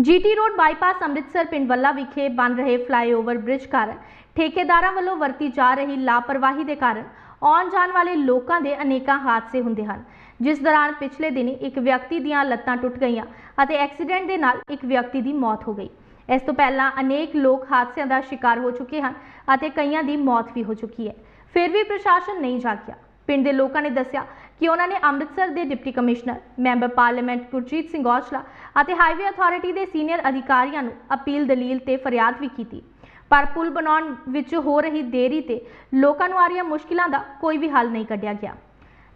GT road bypass Amritsar ਪਿੰਡ ਵੱਲਾ ਵਿਖੇ ਬਣ ਰਹੇ ਫਲਾਈਓਵਰ ਬ੍ਰਿਜ ਕਾਰਨ ਠੇਕੇਦਾਰਾਂ ਵੱਲੋਂ ਵਰਤੀ ਜਾ ਰਹੀ ਲਾਪਰਵਾਹੀ ਦੇ ਕਾਰਨ ਆਉਣ ਜਾਣ ਵਾਲੇ ਲੋਕਾਂ ਦੇ ਅਨੇਕਾਂ ਹਾਦਸੇ ਹੁੰਦੇ ਹਨ। ਜਿਸ ਦੌਰਾਨ ਪਿਛਲੇ ਦਿਨੀ ਇੱਕ ਵਿਅਕਤੀ ਦੀਆਂ ਲੱਤਾਂ ਟੁੱਟ ਗਈਆਂ ਅਤੇ ਐਕਸੀਡੈਂਟ ਦੇ ਨਾਲ ਇੱਕ ਵਿਅਕਤੀ ਦੀ ਮੌਤ ਹੋ ਗਈ। ਇਸ ਤੋਂ ਪਹਿਲਾਂ ਅਨੇਕ ਲੋਕ ਹਾਦਸਿਆਂ ਦਾ ਸ਼ਿਕਾਰ ਹੋ ਚੁੱਕੇ ਹਨ ਅਤੇ ਕਈਆਂ ਦੀ ਮੌਤ ਵੀ ਹੋ ਚੁੱਕੀ ਹੈ। ਫਿਰ ਵੀ ਪ੍ਰਸ਼ਾਸਨ ਨਹੀਂ ਜਾਗਿਆ। ਪਿੰਡ ਦੇ ਲੋਕਾਂ ਨੇ ਦੱਸਿਆ ਕਿ ਉਹਨਾਂ ਨੇ ਅੰਮ੍ਰਿਤਸਰ ਦੇ deputy commissioner, member parliament Gurjeet Singh Aujla ਅਤੇ ਹਾਈਵੇ ਅਥਾਰਟੀ ਦੇ ਸੀਨੀਅਰ ਅਧਿਕਾਰੀਆਂ ਨੂੰ ਅਪੀਲ ਦਲੀਲ ਤੇ ਫਰਿਆਦ ਵੀ ਕੀਤੀ। ਪਰ ਪੁਲ ਬਣਾਉਣ ਵਿੱਚ ਹੋ ਰਹੀ ਦੇਰੀ ਤੇ ਲੋਕਾਂ ਨੂੰ ਆ ਰਹੀਆਂ ਮੁਸ਼ਕਿਲਾਂ ਦਾ ਕੋਈ ਵੀ ਹੱਲ ਨਹੀਂ ਕੱਢਿਆ ਗਿਆ।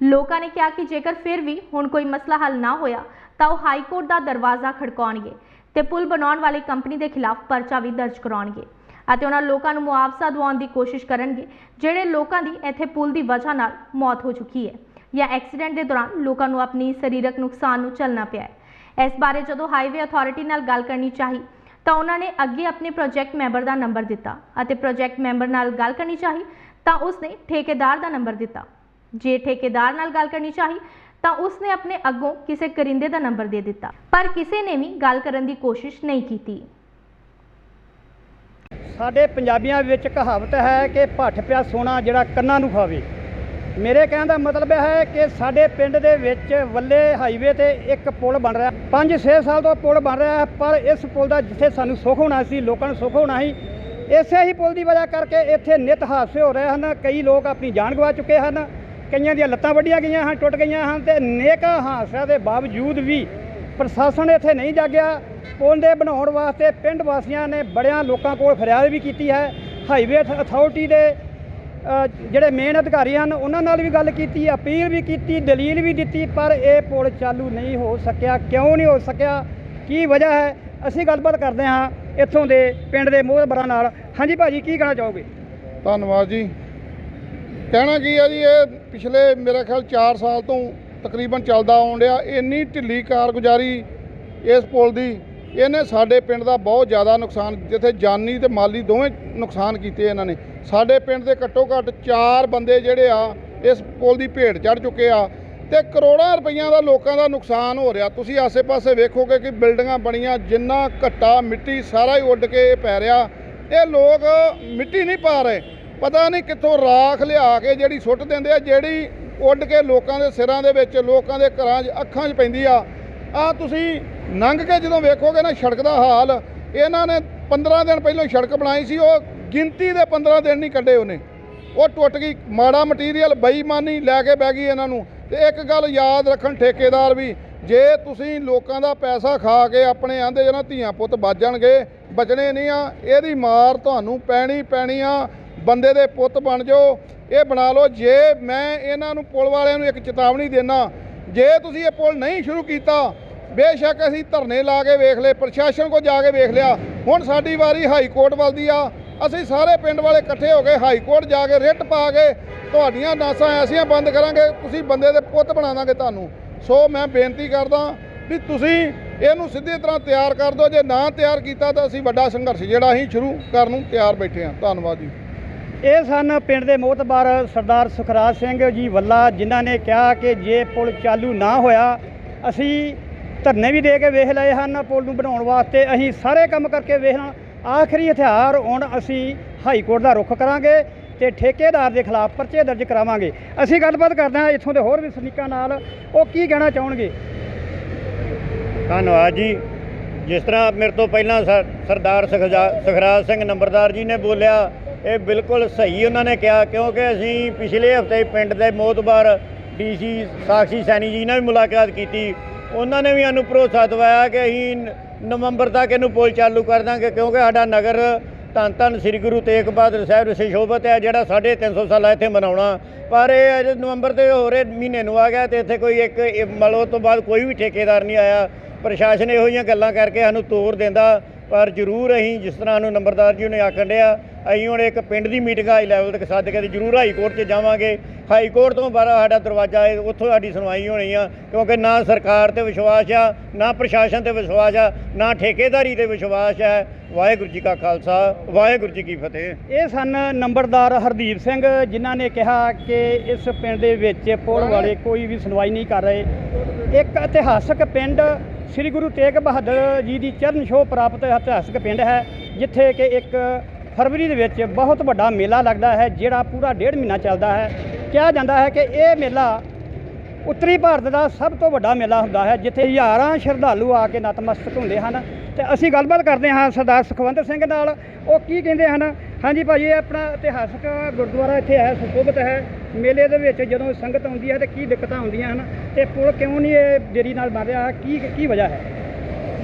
ਲੋਕਾਂ ਨੇ ਕਿਹਾ ਕਿ ਜੇਕਰ ਫਿਰ ਵੀ ਹੁਣ ਕੋਈ ਮਸਲਾ ਹੱਲ ਨਾ ਹੋਇਆ, ਤਾਂ ਉਹ ਹਾਈ ਕੋਰਟ ਦਾ ਦਰਵਾਜ਼ਾ ਖੜਕਾਉਣਗੇ ਤੇ ਪੁਲ ਬਣਾਉਣ ਵਾਲੀ ਕੰਪਨੀ ਦੇ ਖਿਲਾਫ ਪਰਚਾ ਵੀ ਦਰਜ ਕਰਾਉਣਗੇ ਅਤੇ ਉਹਨਾਂ ਲੋਕਾਂ ਨੂੰ ਮੁਆਵਜ਼ਾ ਦਿਵਾਉਣ ਦੀ ਕੋਸ਼ਿਸ਼ ਕਰਨਗੇ, ਜਿਹੜੇ ਲੋਕਾਂ ਦੀ ਇੱਥੇ ਪੁਲ ਦੀ ਵਜ੍ਹਾ ਨਾਲ ਮੌਤ ਹੋ ਚੁੱਕੀ ਹੈ। ਜਾਂ ਐਕਸੀਡੈਂਟ ਦੇ ਦੌਰਾਨ ਲੋਕਾਂ ਨੂੰ ਆਪਣੀ ਸਰੀਰਕ ਨੁਕਸਾਨ ਨੂੰ ਝੱਲਣਾ ਪਿਆ ਹੈ। ਇਸ ਬਾਰੇ ਜਦੋਂ ਹਾਈਵੇ ਅਥਾਰਟੀ ਨਾਲ ਗੱਲ ਕਰਨੀ ਚਾਹੀ, ਤਾਂ ਉਹਨਾਂ ਨੇ ਅੱਗੇ ਆਪਣੇ ਪ੍ਰੋਜੈਕਟ ਮੈਂਬਰ ਦਾ ਨੰਬਰ ਦਿੱਤਾ ਅਤੇ ਪ੍ਰੋਜੈਕਟ ਮੈਂਬਰ ਨਾਲ ਗੱਲ ਕਰਨੀ ਚਾਹੀ, ਤਾਂ ਉਸਨੇ ਠੇਕੇਦਾਰ ਦਾ ਨੰਬਰ ਦਿੱਤਾ। ਜੇ ਠੇਕੇਦਾਰ ਨਾਲ ਗੱਲ ਕਰਨੀ ਚਾਹੀ, ਤਾਂ ਉਸਨੇ ਆਪਣੇ ਅੱਗੋਂ ਕਿਸੇ ਕਰਿੰਦੇ ਦਾ ਨੰਬਰ ਦੇ ਦਿੱਤਾ, ਪਰ ਕਿਸੇ ਨੇ ਵੀ ਗੱਲ ਕਰਨ ਦੀ ਕੋਸ਼ਿਸ਼ ਨਹੀਂ ਕੀਤੀ। ਸਾਡੇ ਪੰਜਾਬੀਆਂ ਵਿੱਚ ਕਹਾਵਤ ਹੈ ਕਿ ਭੱਠ ਪਿਆ ਸੋਨਾ ਜਿਹੜਾ ਕੰਨਾਂ ਨੂੰ ਖਾਵੇ। ਮੇਰੇ ਕਹਿਣ ਦਾ ਮਤਲਬ ਇਹ ਹੈ ਕਿ ਸਾਡੇ ਪਿੰਡ ਦੇ ਵਿੱਚ ਵੱਲੇ ਹਾਈਵੇ ਤੇ ਇੱਕ ਪੁਲ ਬਣ ਰਿਹਾ। 5-6 ਸਾਲ ਤੋਂ ਪੁਲ ਬਣ ਰਿਹਾ ਹੈ, ਪਰ ਇਸ ਪੁਲ ਦਾ ਜਿੱਥੇ ਸਾਨੂੰ ਸੁੱਖ ਹੋਣਾ ਸੀ, ਲੋਕਾਂ ਨੂੰ ਸੁੱਖ ਹੋਣਾ ਸੀ, ਇਸੇ ਹੀ ਪੁਲ ਦੀ ਵਜ੍ਹਾ ਕਰਕੇ ਇੱਥੇ ਨਿਤ ਹਾਦਸੇ ਹੋ ਰਹੇ ਹਨ। ਕਈ ਲੋਕ ਆਪਣੀ ਜਾਨ ਗਵਾ ਚੁੱਕੇ ਹਨ। ਕਈਆਂ ਦੀਆਂ ਲੱਤਾਂ ਵੱਡੀਆਂ ਗਈਆਂ ਹਨ, ਟੁੱਟ ਗਈਆਂ ਹਨ ਤੇ ਨੇਕਾਂ ਹਾਦਸਿਆਂ ਦੇ ਬਾਵਜੂਦ ਵੀ ਪ੍ਰਸ਼ਾਸਨ ਇੱਥੇ ਨਹੀਂ ਜਾਗਿਆ। ਪੁਲ ਦੇ ਬਣਾਉਣ ਵਾਸਤੇ ਪਿੰਡ ਵਾਸੀਆਂ ਨੇ ਬੜਿਆਂ ਲੋਕਾਂ ਕੋਲ ਫਰਿਆਦ ਵੀ ਕੀਤੀ ਹੈ। ਹਾਈਵੇ ਅਥਾਰਟੀ ਦੇ ਜਿਹੜੇ ਮੇਨ ਅਧਿਕਾਰੀ ਹਨ, ਉਹਨਾਂ ਨਾਲ ਵੀ ਗੱਲ ਕੀਤੀ, ਅਪੀਲ ਵੀ ਕੀਤੀ, ਦਲੀਲ ਵੀ ਦਿੱਤੀ, ਪਰ ਇਹ ਪੁਲ ਚਾਲੂ ਨਹੀਂ ਹੋ ਸਕਿਆ। ਕਿਉਂ ਨਹੀਂ ਹੋ ਸਕਿਆ? ਕੀ ਵਜ੍ਹਾ ਹੈ? ਅਸੀਂ ਗੱਲਬਾਤ ਕਰਦੇ ਹਾਂ ਇੱਥੋਂ ਦੇ ਪਿੰਡ ਦੇ ਮੋਹਬਰਾਂ ਨਾਲ। ਹਾਂਜੀ ਭਾਜੀ, ਕੀ ਕਹਿਣਾ ਚਾਹੋਗੇ? ਧੰਨਵਾਦ ਜੀ। ਕਹਿਣਾ ਕੀ ਆ ਜੀ, ਇਹ ਪਿਛਲੇ ਮੇਰਾ ਖਿਆਲ 4 ਸਾਲ ਤੋਂ ਤਕਰੀਬਨ ਚੱਲਦਾ ਆਉਣ ਡਿਆ। ਇੰਨੀ ਢਿੱਲੀ ਕਾਰਗੁਜ਼ਾਰੀ ਇਸ ਪੁਲ ਦੀ ਇਹਨੇ ਸਾਡੇ ਪਿੰਡ ਦਾ ਬਹੁਤ ਜ਼ਿਆਦਾ ਨੁਕਸਾਨ, ਜਿੱਥੇ ਜਾਨੀ ਤੇ ਮਾਲੀ ਦੋਵੇਂ ਨੁਕਸਾਨ ਕੀਤੇ ਇਹਨਾਂ ਨੇ। ਸਾਡੇ ਪਿੰਡ ਦੇ ਘੱਟੋ ਘੱਟ 4 ਬੰਦੇ ਜਿਹੜੇ ਆ, ਇਸ ਪੁਲ ਦੀ ਭੇਟ ਚੜ ਚੁੱਕੇ ਆ ਤੇ ਕਰੋੜਾਂ ਰੁਪਈਆਂ ਦਾ ਲੋਕਾਂ ਦਾ ਨੁਕਸਾਨ ਹੋ ਰਿਹਾ। ਤੁਸੀਂ ਆਸੇ-ਪਾਸੇ ਵੇਖੋਗੇ ਕਿ ਬਿਲਡਿੰਗਾਂ ਬਣੀਆਂ, ਜਿੰਨਾ ਘੱਟਾ ਮਿੱਟੀ ਸਾਰਾ ਹੀ ਉੱਡ ਕੇ ਇਹ ਪੈ ਰਿਹਾ। ਇਹ ਲੋਕ ਮਿੱਟੀ ਨਹੀਂ ਪਾ ਰਹੇ। ਪਤਾ ਨਹੀਂ ਕਿੱਥੋਂ ਰਾਖ ਲਿਆ ਕੇ ਜਿਹੜੀ ਸੁੱਟ ਦਿੰਦੇ ਆ, ਜਿਹੜੀ ਉੱਡ ਕੇ ਲੋਕਾਂ ਦੇ ਸਿਰਾਂ ਦੇ ਵਿੱਚ, ਲੋਕਾਂ ਦੇ ਘਰਾਂ 'ਚ, ਅੱਖਾਂ 'ਚ ਪੈਂਦੀ ਆ। ਆ ਤੁਸੀਂ ਲੰਘ ਕੇ ਜਦੋਂ ਵੇਖੋਗੇ ਨਾ ਸੜਕ ਦਾ ਹਾਲ, ਇਹਨਾਂ ਨੇ 15 ਦਿਨ ਪਹਿਲਾਂ ਸੜਕ ਬਣਾਈ ਸੀ, ਉਹ ਗਿਣਤੀ ਦੇ 15 ਦਿਨ ਨਹੀਂ ਕੱਢੇ ਉਹਨੇ। ਉਹ ਟੁੱਟ ਗਈ, ਮਾੜਾ ਮਟੀਰੀਅਲ ਬੇਈਮਾਨੀ ਲੈ ਕੇ ਬਹਿ ਗਈ ਇਹਨਾਂ ਨੂੰ। ਤੇ ਇੱਕ ਗੱਲ ਯਾਦ ਰੱਖਣ ਠੇਕੇਦਾਰ ਵੀ, ਜੇ ਤੁਸੀਂ ਲੋਕਾਂ ਦਾ ਪੈਸਾ ਖਾ ਕੇ ਆਪਣੇ ਆਂਦੇ ਜਨਾ ਧੀਆਂ ਪੁੱਤ ਬਾਜਣਗੇ ਬਚਣੇ ਨਹੀਂ ਆ, ਇਹਦੀ ਮਾਰ ਤੁਹਾਨੂੰ ਪੈਣੀ ਪੈਣੀ ਆ, ਬੰਦੇ ਦੇ ਪੁੱਤ ਬਣ ਜਾਓ, ਇਹ ਬਣਾ ਲਓ। ਜੇ ਮੈਂ ਇਹਨਾਂ ਨੂੰ ਪੁਲ ਵਾਲਿਆਂ ਨੂੰ ਇੱਕ ਚੇਤਾਵਨੀ ਦੇਣਾ ਜੇ ਤੁਸੀਂ ਇਹ ਪੁਲ ਨਹੀਂ ਸ਼ੁਰੂ ਕੀਤਾ ਬੇਸ਼ੱਕ ਅਸੀਂ ਧਰਨੇ ਲਾ ਕੇ ਵੇਖ ਲਏ, ਪ੍ਰਸ਼ਾਸਨ ਕੋ ਜਾ ਕੇ ਵੇਖ ਲਿਆ। ਹੁਣ ਸਾਡੀ ਵਾਰੀ ਹਾਈ ਕੋਰਟ ਵੱਲ ਦੀ ਆ। ਅਸੀਂ ਸਾਰੇ ਪਿੰਡ ਵਾਲੇ ਇਕੱਠੇ ਹੋ ਕੇ ਹਾਈ ਕੋਰਟ ਜਾ ਕੇ ਰਿਟ ਪਾ ਕੇ ਤੁਹਾਡੀਆਂ ਨਾਸਾਂ ਐਸੀਆਂ ਬੰਦ ਕਰਾਂਗੇ, ਤੁਸੀਂ ਬੰਦੇ ਦੇ ਪੁੱਤ ਬਣਾ ਦਾਂਗੇ ਤੁਹਾਨੂੰ। ਸੋ ਮੈਂ ਬੇਨਤੀ ਕਰਦਾ ਵੀ ਤੁਸੀਂ ਇਹਨੂੰ ਸਿੱਧੀ ਤਰ੍ਹਾਂ ਤਿਆਰ ਕਰ ਦਿਓ। ਜੇ ਨਾ ਤਿਆਰ ਕੀਤਾ ਤਾਂ ਅਸੀਂ ਵੱਡਾ ਸੰਘਰਸ਼ ਜਿਹੜਾ ਅਸੀਂ ਸ਼ੁਰੂ ਕਰਨ ਨੂੰ ਤਿਆਰ ਬੈਠੇ ਹਾਂ। ਧੰਨਵਾਦ ਜੀ। ਇਹ ਸਨ ਪਿੰਡ ਦੇ ਮੋਹਤਬਾਰ ਸਰਦਾਰ ਸੁਖਰਾਜ ਸਿੰਘ ਜੀ ਵੱਲਾ, ਜਿਨ੍ਹਾਂ ਨੇ ਕਿਹਾ ਕਿ ਜੇ ਪੁਲ ਚਾਲੂ ਨਾ ਹੋਇਆ, ਅਸੀਂ ਧਰਨੇ ਵੀ ਦੇ ਕੇ ਵੇਖ ਲਏ ਹਨ ਪੁਲ ਨੂੰ ਬਣਾਉਣ ਵਾਸਤੇ। ਅਸੀਂ ਸਾਰੇ ਕੰਮ ਕਰਕੇ ਵੇਖਣਾ ਆਖਰੀ ਹਥਿਆਰ ਹੁਣ ਅਸੀਂ ਹਾਈ ਕੋਰਟ ਦਾ ਰੁਖ ਕਰਾਂਗੇ ਤੇ ਠੇਕੇਦਾਰ ਦੇ ਖਿਲਾਫ ਪਰਚੇ ਦਰਜ ਕਰਾਵਾਂਗੇ। ਅਸੀਂ ਗੱਲਬਾਤ ਕਰਦੇ ਹਾਂ ਇੱਥੋਂ ਦੇ ਹੋਰ ਵੀ ਸਨੀਕਾਂ ਨਾਲ। ਉਹ ਕੀ ਕਹਿਣਾ ਚਾਹਣਗੇ? ਧੰਨਵਾਦ ਜੀ। ਜਿਸ ਤਰ੍ਹਾਂ ਮੇਰੇ ਤੋਂ ਪਹਿਲਾਂ ਸਰ- ਸਰਦਾਰ ਸੁਖਜਾ- ਸੁਖਰਾਜ ਸਿੰਘ ਨੰਬਰਦਾਰ ਜੀ ਨੇ ਬੋਲਿਆ, ਇਹ ਬਿਲਕੁਲ ਸਹੀ ਉਹਨਾਂ ਨੇ ਕਿਹਾ, ਕਿਉਂਕਿ ਅਸੀਂ ਪਿਛਲੇ ਹਫ਼ਤੇ ਪਿੰਡ ਦੇ ਮੋਤਬਾਰ ਡੀਸੀ ਸਾਖੀ ਸੈਣੀ ਜੀ ਨਾਲ ਵੀ ਮੁਲਾਕਾਤ ਕੀਤੀ। ਉਹਨਾਂ ਨੇ ਵੀ ਸਾਨੂੰ ਭਰੋਸਾ ਦਵਾਇਆ ਕਿ ਅਸੀਂ ਨ- ਨਵੰਬਰ ਤੱਕ ਇਹਨੂੰ ਪੁਲ ਚਾਲੂ ਕਰ ਦਾਂਗੇ, ਕਿਉਂਕਿ ਸਾਡਾ ਨਗਰ ਧੰਨ ਧੰਨ ਸ੍ਰੀ ਗੁਰੂ ਤੇਗ ਬਹਾਦਰ ਸਾਹਿਬ ਸੁਸ਼ੋਭਿਤ ਹੈ, ਜਿਹੜਾ 350 ਸਾਲਾ ਇੱਥੇ ਮਨਾਉਣਾ। ਪਰ ਇਹ ਅਜੇ ਨਵੰਬਰ ਦੇ ਹੋਰੇ ਮਹੀਨੇ ਨੂੰ ਆ ਗਿਆ ਤੇ ਇੱਥੇ ਕੋਈ ਇੱਕ, ਇਹ ਮਤਲਬ ਉਹ ਤੋਂ ਬਾਅਦ ਕੋਈ ਵੀ ਠੇਕੇਦਾਰ ਨਹੀਂ ਆਇਆ। ਪ੍ਰਸ਼ਾਸਨ ਇਹੋ ਜਿਹੀਆਂ ਗੱਲਾਂ ਕਰਕੇ ਸਾਨੂੰ ਤੋਰ ਦਿੰਦਾ, ਪਰ ਜ਼ਰੂਰ ਅਸੀਂ ਜਿਸ ਤਰ੍ਹਾਂ ਨੂੰ ਨੰਬਰਦਾਰ ਜੀ ਨੇ ਆਖਣ ਡਿਆ ਅਸੀਂ ਹੁਣ ਇੱਕ ਪਿੰਡ ਦੀ ਮੀਟਿੰਗ ਹਾਈ ਲੈਵਲ 'ਤੇ ਸੱਦ ਕੇ ਤੇ ਜ਼ਰੂਰ ਹਾਈ ਕੋਰਟ 'ਚ ਜਾਵਾਂਗੇ। ਹਾਈ ਕੋਰਟ ਤੋਂ ਬਾਹਰ ਸਾਡਾ ਦਰਵਾਜ਼ਾ ਹੈ, ਉੱਥੋਂ ਸਾਡੀ ਸੁਣਵਾਈ ਹੋਣੀ ਆ, ਕਿਉਂਕਿ ਨਾ ਸਰਕਾਰ ਤੇ ਵਿਸ਼ਵਾਸ ਆ, ਨਾ ਪ੍ਰਸ਼ਾਸਨ ਤੇ ਵਿਸ਼ਵਾਸ ਆ, ਨਾ ਠੇਕੇਦਾਰੀ ਤੇ ਵਿਸ਼ਵਾਸ ਹੈ ਵਾਹਿਗੁਰੂ ਜੀ ਕਾ ਖਾਲਸਾ, ਵਾਹਿਗੁਰੂ ਜੀ ਕੀ ਫਤਿਹ। ਇਹ ਸਨ ਨੰਬਰਦਾਰ ਹਰਦੀਪ ਸਿੰਘ, ਜਿਨ੍ਹਾਂ ਨੇ ਕਿਹਾ ਕਿ ਇਸ ਪਿੰਡ ਦੇ ਵਿੱਚ ਪੁਲ ਵਾਲੇ ਕੋਈ ਵੀ ਸੁਣਵਾਈ ਨਹੀਂ ਕਰ ਰਹੇ। ਇੱਕ ਇਤਿਹਾਸਕ ਪਿੰਡ ਸ੍ਰੀ ਗੁਰੂ ਤੇਗ ਬਹਾਦਰ ਜੀ ਦੀ ਚਰਨ ਛੋਹ ਪ੍ਰਾਪਤ ਇਤਿਹਾਸਕ ਪਿੰਡ ਹੈ, ਜਿੱਥੇ ਕਿ ਇੱਕ ਫਰਵਰੀ ਦੇ ਵਿੱਚ ਬਹੁਤ ਵੱਡਾ ਮੇਲਾ ਲੱਗਦਾ ਹੈ, ਜਿਹੜਾ ਪੂਰਾ ਡੇਢ ਮਹੀਨਾ ਚੱਲਦਾ ਹੈ। ਕਿਹਾ ਜਾਂਦਾ ਹੈ ਕਿ ਇਹ ਮੇਲਾ ਉੱਤਰੀ ਭਾਰਤ ਦਾ ਸਭ ਤੋਂ ਵੱਡਾ ਮੇਲਾ ਹੁੰਦਾ ਹੈ, ਜਿੱਥੇ ਹਜ਼ਾਰਾਂ ਸ਼ਰਧਾਲੂ ਆ ਕੇ ਨਤਮਸਤਕ ਹੁੰਦੇ ਹਨ। ਤੇ ਅਸੀਂ ਗੱਲਬਾਤ ਕਰਦੇ ਹਾਂ ਸਰਦਾਰ ਸੁਖਵੰਤ ਸਿੰਘ ਨਾਲ। ਉਹ ਕੀ ਕਹਿੰਦੇ ਹਨ? ਹਾਂਜੀ ਭਾਜੀ, ਇਹ ਆਪਣਾ ਇਤਿਹਾਸਕ ਗੁਰਦੁਆਰਾ ਇੱਥੇ ਹੈ, ਸੁਸ਼ੋਭਿਤ ਹੈ। ਮੇਲੇ ਦੇ ਵਿੱਚ ਜਦੋਂ ਸੰਗਤ ਆਉਂਦੀ ਹੈ ਤੇ ਕੀ ਦਿੱਕਤਾਂ ਆਉਂਦੀਆਂ ਹਨ ਤੇ ਪੁਲ ਕਿਉਂ ਨਹੀਂ ਇਹ ਦੇਰੀ ਨਾਲ ਬਣ ਰਿਹਾ? ਕੀ ਕੀ ਵਜ੍ਹਾ ਹੈ?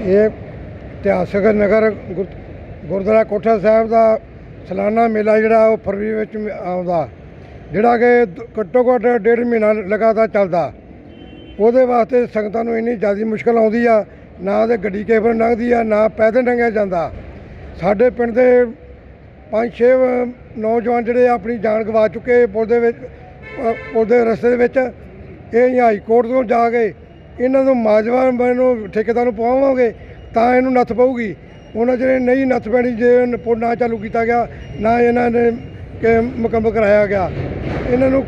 ਇਹ ਇਤਿਹਾਸਕ ਨਗਰ ਗੁਰ- ਗੁਰਦੁਆਰਾ ਕੋਠਾ ਸਾਹਿਬ ਦਾ ਸਾਲਾਨਾ ਮੇਲਾ ਜਿਹੜਾ ਉਹ ਫਰਵਰੀ ਵਿੱਚ ਆਉਂਦਾ। ਜਿਹੜਾ ਕਿ ਦ- ਘੱਟੋ ਘੱਟ ਡੇਢ ਮਹੀਨਾ ਲਗਾਤਾਰ ਚੱਲਦਾ। ਉਹਦੇ ਵਾਸਤੇ ਸੰਗਤਾਂ ਨੂੰ ਇੰਨੀ ਜ਼ਿਆਦਾ ਮੁਸ਼ਕਲ ਆਉਂਦੀ ਆ, ਨਾ ਉਹਦੇ ਗੱਡੀ ਕੇਬਲ ਲੰਘਦੀ ਆ, ਨਾ ਪੈਦਲ ਲੰਘਿਆ ਜਾਂਦਾ। ਸਾਡੇ ਪਿੰਡ ਦੇ ਪੰਜ ਛੇ ਨੌਜਵਾਨ ਜਿਹੜੇ ਆਪਣੀ ਜਾਨ ਗਵਾ ਚੁੱਕੇ ਪੁਲ ਦੇ ਵਿੱਚ ਪੁਲ ਦੇ ਰਸਤੇ ਦੇ ਵਿੱਚ। ਇਹ ਹਾਈ ਕੋਰਟ ਤੋਂ ਜਾ ਕੇ ਇਹਨਾਂ ਨੂੰ ਮਾਜਵਾ ਨੂੰ ਠੇਕੇਦਾਰ ਨੂੰ ਪਵਾਵਾਂਗੇ, ਤਾਂ ਇਹਨੂੰ ਨੱਥ ਪਊਗੀ। ਉਹਨਾਂ ਜਿਹੜੇ ਨਹੀਂ ਨੱਥ ਪੈਣੀ ਜੇ ਨ- ਨਾ ਚਾਲੂ ਕੀਤਾ ਗਿਆ, ਨਾ ਇਹਨਾਂ ਨੇ ਕਿ ਮੁਕੰਮਲ ਕਰਾਇਆ ਗਿਆ। ਇਹਨਾਂ ਨੂੰ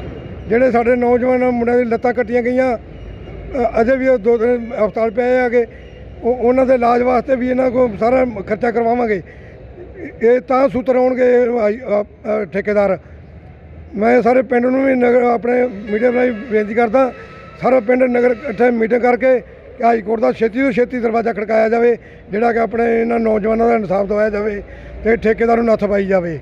ਜਿਹੜੇ ਸਾਡੇ ਨੌਜਵਾਨ ਮੁੰਡਿਆਂ ਦੀ ਲੱਤਾਂ ਕੱਟੀਆਂ ਗਈਆਂ ਅਜੇ ਵੀ ਉਹ ਦੋ ਦਿਨ ਹਸਪਤਾਲ ਪਏ ਹੈਗੇ। ਉਹਨਾਂ ਦੇ ਇਲਾਜ ਵਾਸਤੇ ਵੀ ਇਹਨਾਂ ਕੋਲ ਸਾਰਾ ਖਰਚਾ ਕਰਵਾਵਾਂਗੇ। ਇਹ ਤਾਂ ਸੂਤਰ ਆਉਣਗੇ ਹਾਈ- ਠੇਕੇਦਾਰ। ਮੈਂ ਸਾਰੇ ਪਿੰਡ ਨੂੰ ਵੀ ਨਗਰ ਆਪਣੇ ਮੀਡੀਆ ਰਾਹੀਂ ਬੇਨਤੀ ਕਰਦਾ, ਸਾਰਾ ਪਿੰਡ ਨਗਰ ਇਕੱਠੇ ਮੀਟਿੰਗ ਕਰਕੇ ਕਿ ਹਾਈ ਕੋਰਟ ਦਾ ਛੇਤੀ ਤੋਂ ਛੇਤੀ ਦਰਵਾਜ਼ਾ ਖੜਕਾਇਆ ਜਾਵੇ, ਜਿਹੜਾ ਕਿ ਆਪਣੇ ਇਹਨਾਂ ਨੌਜਵਾਨਾਂ ਦਾ ਇਨਸਾਫ ਦਵਾਇਆ ਜਾਵੇ ਤੇ ਠੇਕੇਦਾਰ ਨੂੰ ਨੱਥ ਪਾਈ ਜਾਵੇ।